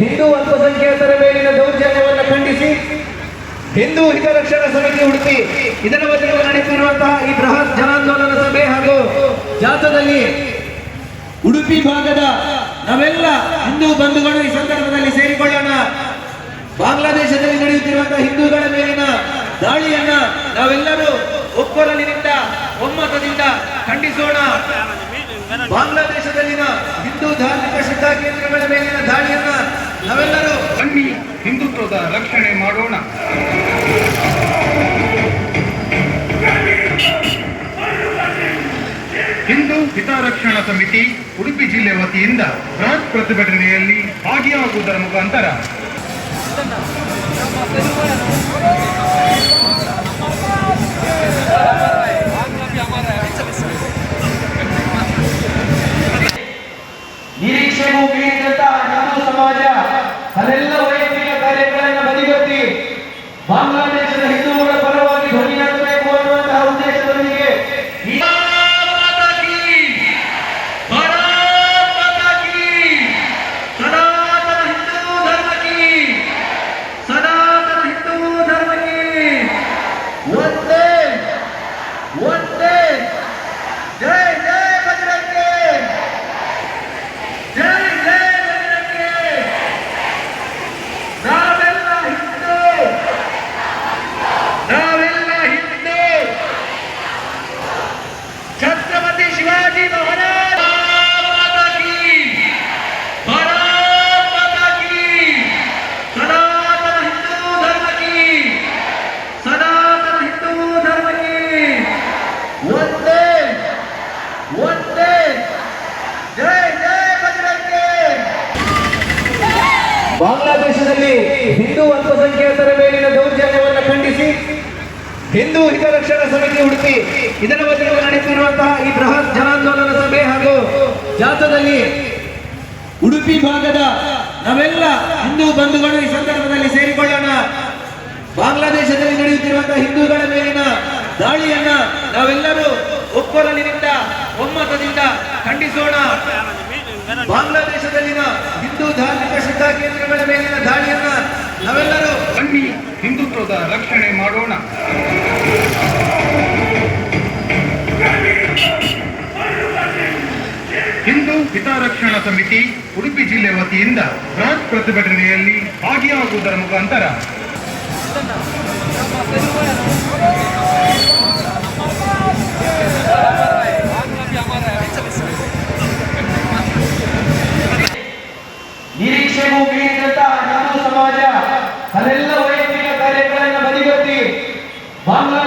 ಹಿಂದೂ ಅಲ್ಪಸಂಖ್ಯಾತರ ಮೇಲಿನ ದೌರ್ಜನ್ಯವನ್ನು ಖಂಡಿಸಿ, ಹಿಂದೂ ಹಿತರಕ್ಷಣಾ ಸಮಿತಿ ಉಡುಪಿ ಇದರ ಬದಲು ನಡೆಸಿರುವಂತಹ ಈ ಬೃಹತ್ ಜನಾಂದೋಲನ ಸಭೆ ಹಾಗೂ ಜಾಥಾದಲ್ಲಿ ಉಡುಪಿ ಭಾಗದ ನಾವೆಲ್ಲ ಹಿಂದೂ ಬಂಧುಗಳು ಈ ಸಂದರ್ಭದಲ್ಲಿ ಸೇರಿಕೊಳ್ಳೋಣ. ಬಾಂಗ್ಲಾದೇಶದಲ್ಲಿ ನಡೆಯುತ್ತಿರುವಂತಹ ಹಿಂದೂಗಳ ಮೇಲಿನ ದಾಳಿಯನ್ನ ನಾವೆಲ್ಲರೂ ಒಕ್ಕೊರಲಿನಿಂದ, ಒಮ್ಮತದಿಂದ ಖಂಡಿಸೋಣ. ಬಾಂಗ್ಲಾದೇಶದಲ್ಲಿನ ಹಿಂದೂ ಧಾರ್ಮಿಕ ಶ್ರದ್ಧಾ ಕೇಂದ್ರಗಳ ಮೇಲಿನ ದಾಳಿಯನ್ನ ನಾವೆಲ್ಲರೂ ಬನ್ನಿ ಹಿಂದುತ್ವದ ರಕ್ಷಣೆ ಮಾಡೋಣ. ಹಿಂದೂ ಹಿತರಕ್ಷಣಾ ಸಮಿತಿ ಉಡುಪಿ ಜಿಲ್ಲೆ ವತಿಯಿಂದ ಬೃಹತ್ ಪ್ರತಿಭಟನೆಯಲ್ಲಿ ಭಾಗಿಯಾಗುವುದರ ಮುಖಾಂತರ. ಬಾಂಗ್ಲಾದೇಶದಲ್ಲಿ ಹಿಂದೂ ಅಲ್ಪಸಂಖ್ಯಾತರ ಮೇಲಿನ ದೌರ್ಜನ್ಯವನ್ನು ಖಂಡಿಸಿ ಹಿಂದೂ ಹಿತರಕ್ಷಣಾ ಸಮಿತಿ ಉಡುಪಿ ಇದರ ವತಿಯಿಂದ ನಡೆಸಿರುವಂತಹ ಈ ಬೃಹತ್ ಜನಾಂದೋಲನ ಸಭೆ ಹಾಗೂ ಜಾಥಾದಲ್ಲಿ ಉಡುಪಿ ಭಾಗದ ನಾವೆಲ್ಲ ಹಿಂದೂ ಬಂಧುಗಳು ಈ ಸಂದರ್ಭದಲ್ಲಿ ಸೇರಿಕೊಳ್ಳೋಣ. ಬಾಂಗ್ಲಾದೇಶದಲ್ಲಿ ನಡೆಯುತ್ತಿರುವಂತಹ ಹಿಂದೂಗಳ ಮೇಲಿನ ದಾಳಿಯನ್ನ ನಾವೆಲ್ಲರೂ ಒಕ್ಕೊರಲಿನಿಂದ ಒಮ್ಮತದಿಂದ ಖಂಡಿಸೋಣ. ಬಾಂಗ್ಲಾದೇಶದಲ್ಲಿನ ಹಿಂದೂ ಧಾರ್ಮಿಕ ಶ್ರದ್ಧಾ ಕೇಂದ್ರಗಳ ಮೇಲಿನ ದಾಳಿಯನ್ನ ನಾವೆಲ್ಲರೂ ಬನ್ನಿ ಹಿಂದುತ್ವದ ರಕ್ಷಣೆ ಮಾಡೋಣ. ಹಿಂದೂ ಹಿತರಕ್ಷಣಾ ಸಮಿತಿ ಉಡುಪಿ ಜಿಲ್ಲೆ ವತಿಯಿಂದ ಬೃಹತ್ ಪ್ರತಿಭಟನೆಯಲ್ಲಿ ಭಾಗಿಯಾಗುವುದರ ಮುಖಾಂತರ বাংলা